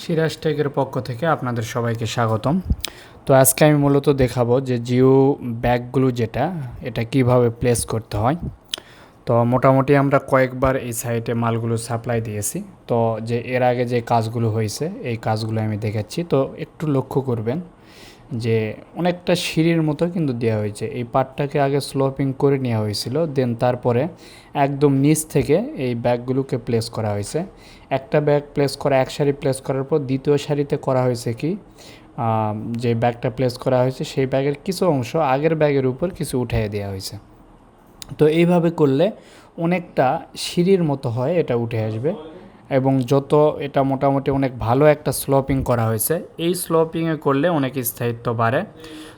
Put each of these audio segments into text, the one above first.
সিরাজ টেকের পক্ষ থেকে আপনাদের সবাইকে স্বাগতম। তো আজকে আমি মূলত দেখাবো যে জিও ব্যাগগুলো যেটা, এটা কীভাবে প্লেস করতে হয়। তো মোটামুটি আমরা কয়েকবার এই সাইটে মালগুলো সাপ্লাই দিয়েছি। তো যে এর আগে যে কাজগুলো হয়েছে, এই কাজগুলো আমি দেখাচ্ছি। তো একটু লক্ষ্য করবেন যে অনেকটা সিঁড়ির মতো কিন্তু দেওয়া হয়েছে। এই পাটটাকে আগে স্লোপিং করে নেওয়া হয়েছিল দেন তারপরে একদম নিচ থেকে এই ব্যাগগুলোকে প্লেস করা হয়েছে। একটা ব্যাগ প্লেস করা, এক সারি প্লেস করার পর দ্বিতীয় সারিতে করা হয়েছে কি? যে ব্যাগটা প্লেস করা হয়েছে, সেই ব্যাগের কিছু অংশ আগের ব্যাগের উপর কিছু উঠিয়ে দেওয়া হয়েছে। তো এইভাবে করলে অনেকটা সিঁড়ির মতো হয়, এটা উঠে আসবে। এবং যত এটা মোটামুটি অনেক ভালো একটা স্লোপিং করা হয়েছে, এই স্লোপিংয়ে করলে অনেক স্থায়িত্ব বাড়ে।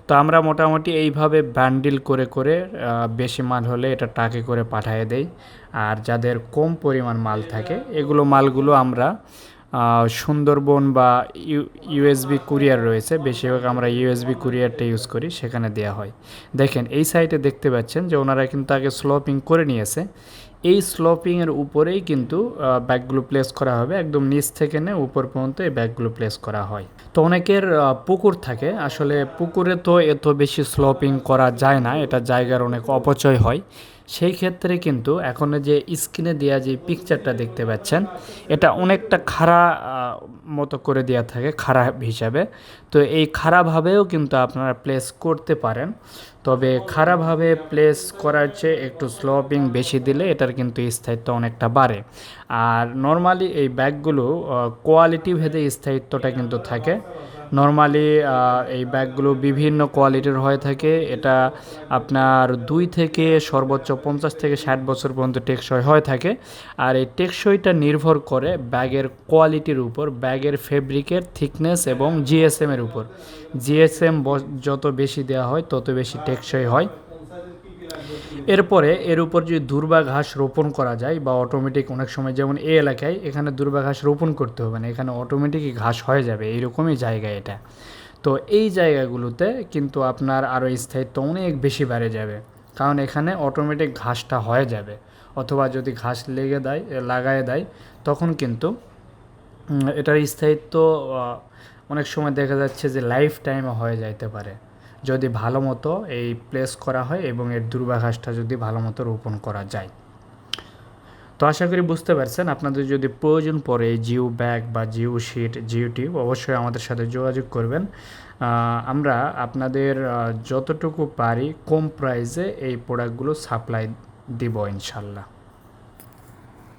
তো আমরা মোটামুটি এইভাবে ব্যান্ডিল করে করে বেশি মাল হলে এটা টাকে করে পাঠিয়ে দেই। আর যাদের কম পরিমাণ মাল থাকে, এগুলো মালগুলো আমরা সুন্দরবন বা ইউ ইউএসবি কুরিয়ার রয়েছে, বেশিরভাগ আমরা ইউএসবি কুরিয়ারটা ইউজ করি, সেখানে দেওয়া হয়। দেখেন, এই সাইটে দেখতে পাচ্ছেন যে ওনারা কিন্তু আগে স্লোপিং করে নিয়েছে। এই স্লোপিংয়ের উপরেই কিন্তু ব্যাগগুলো প্লেস করা হবে। একদম নিচ থেকে নে উপর পর্যন্ত এই ব্যাগগুলো প্লেস করা হয়। তো অনেকের পুকুর থাকে। আসলে পুকুরে তো এত বেশি স্লোপিং করা যায় না। এটা জায়গার অনেক অপচয় হয়। সেই ক্ষেত্রে কিন্তু এখন যে স্ক্রিনে দেওয়া যে পিকচারটা দেখতে পাচ্ছেন, এটা অনেকটা খাড়া মতো করে দেওয়া থাকে খারাপ হিসাবে। তো এই খারাপভাবেও কিন্তু আপনারা প্লেস করতে পারেন। তবে খারাপভাবে প্লেস করার চেয়ে একটু স্লোপিং বেশি দিলে এটার কিন্তু স্থায়িত্ব অনেকটা বাড়ে। আর নর্মালি এই ব্যাগগুলো কোয়ালিটি ভেদে স্থায়িত্বটা কিন্তু থাকে। নর্মালি এই ব্যাগগুলো বিভিন্ন কোয়ালিটির হয়ে থাকে। এটা আপনার দুই থেকে সর্বোচ্চ পঞ্চাশ থেকে ষাট বছর পর্যন্ত টেকসই হয়ে থাকে। আর এই টেকসইটা নির্ভর করে ব্যাগের কোয়ালিটির উপর, ব্যাগের ফেব্রিকের থিকনেস এবং জিএসএম এর উপর। জিএসএম যত বেশি দেওয়া হয়, তত বেশি টেকসই হয়। এরপরে এর উপর যদি দুর্বা ঘাস রোপণ করা যায় বা অটোমেটিক অনেক সময় যেমন এই এলাকায় এখানে দুর্বা ঘাস রোপণ করতে হবে না, এখানে অটোমেটিকই ঘাস হয়ে যাবে, এইরকমই জায়গা এটা। তো এই জায়গাগুলোতে কিন্তু আপনার আরও স্থায়িত্ব অনেক বেশি বেড়ে যাবে, কারণ এখানে অটোমেটিক ঘাসটা হয়ে যাবে। অথবা যদি ঘাস লেগে দেয়, লাগায় দেয়, তখন কিন্তু এটার স্থায়িত্ব অনেক সময় দেখা যাচ্ছে যে লাইফ টাইমে হয়ে যাইতে পারে। যদি ভালো মতো এই প্লেস করা হয় এবং এর দুর্বাঘাসটা যদি ভালো মতো রোপণ করা যায়। তো আশা করি বুঝতে পারছেন, আপনাদের যদি প্রয়োজন পড়ে জিও ব্যাগ বা জিও শিট জিও টিউব, অবশ্যই আমাদের সাথে যোগাযোগ করবেন। আমরা আপনাদের যতটুকু পারি কম প্রাইসে এই প্রোডাক্টগুলো সাপ্লাই দিব ইনশাল্লাহ।